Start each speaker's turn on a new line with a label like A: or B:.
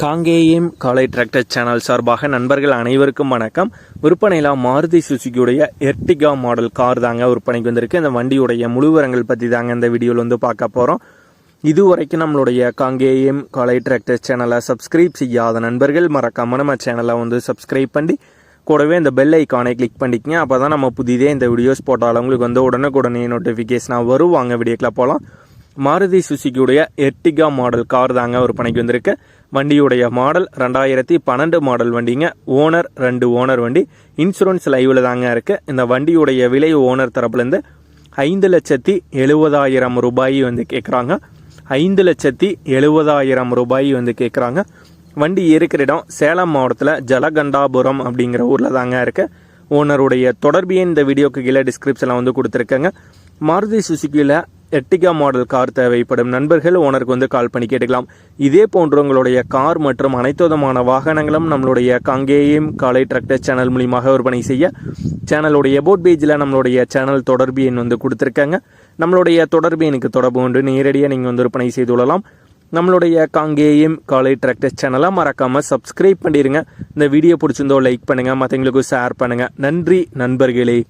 A: காங்கேயம் காலை tractor channel சார்பாக நண்பர்கள் அனைவருக்கும் வணக்கம். விற்பனையில் மாருதி சுசுக்கியுடைய எர்டிகா மாடல் கார் தாங்க விற்பனைக்கு வந்திருக்கு. இந்த வண்டியுடைய முழுவரங்கள் பற்றி தாங்க இந்த வீடியோவில் வந்து பார்க்க போகிறோம் இதுவரைக்கும் நம்மளுடைய காங்கேயம் காலை டிராக்டர் சேனலை சப்ஸ்கிரைப் செய்யாத நண்பர்கள் மறக்காம நம்ம சேனலை வந்து சப்ஸ்கிரைப் பண்ணி கூடவே இந்த பெல் ஐக்கானை கிளிக் பண்ணிக்கங்க. அப்போ தான் நம்ம புதிதே இந்த வீடியோஸ் போட்டாலும் உங்களுக்கு வந்து உடனுக்குடனே நோட்டிஃபிகேஷனாக வரும். வாங்க வீடியோக்கில் போகலாம் மாருதி சுசுக்கியுடைய எர்டிகா மாடல் கார் தாங்க விற்பனைக்கு வந்திருக்கு. வண்டியுடைய மாடல் ரெண்டாயிரத்தி பன்னெண்டு மாடல் வண்டிங்க. ஓனர் ரெண்டு ஓனர் வண்டி. இன்சூரன்ஸ் லைவில் தாங்க இருக்குது இந்த வண்டியுடைய விலை ஓனர் தரப்புலேருந்து ஐந்து லட்சத்தி எழுபதாயிரம் ரூபாய் வந்து கேட்குறாங்க ஐந்து லட்சத்தி எழுபதாயிரம் ரூபாய் வந்து கேட்குறாங்க வண்டி இருக்கிற இடம் சேலம் மாவட்டத்தில் ஜலகண்டாபுரம் அப்படிங்கிற ஊரில் தாங்க இருக்குது ஓனருடைய தொடர்பு இந்த வீடியோக்கு கீழே டிஸ்கிரிப்ஷனில் வந்து கொடுத்துருக்கேங்க. மாருதி சுசுக்கியில் எட்டிகா மாடல் கார் தேவைப்படும். நண்பர்கள் ஓனருக்கு வந்து கால் பண்ணி கேட்டுக்கலாம். இதே போன்று உங்களுடைய கார் மற்றும் அனைத்து விதமான வாகனங்களும் நம்மளுடைய காங்கேயம் காலை டிராக்டர் சேனல் மூலியமாக விற்பனை செய்ய சேனலுடைய போட் பேஜில் நம்மளுடைய சேனல் தொடர்பு எண் வந்து கொடுத்துருக்காங்க. நம்மளுடைய தொடர்பு எனக்கு தொடர்பு கொண்டு நேரடியாக நீங்கள் வந்து விற்பனை செய்து கொள்ளலாம். நம்மளுடைய காங்கேயம் காலை டிராக்டர் சேனலை மறக்காமல் சப்ஸ்கிரைப் பண்ணிடுங்க இந்த வீடியோ பிடிச்சிருந்தோ லைக் பண்ணுங்கள் மற்றவங்களுக்கும் ஷேர் பண்ணுங்கள் நன்றி நண்பர்களே.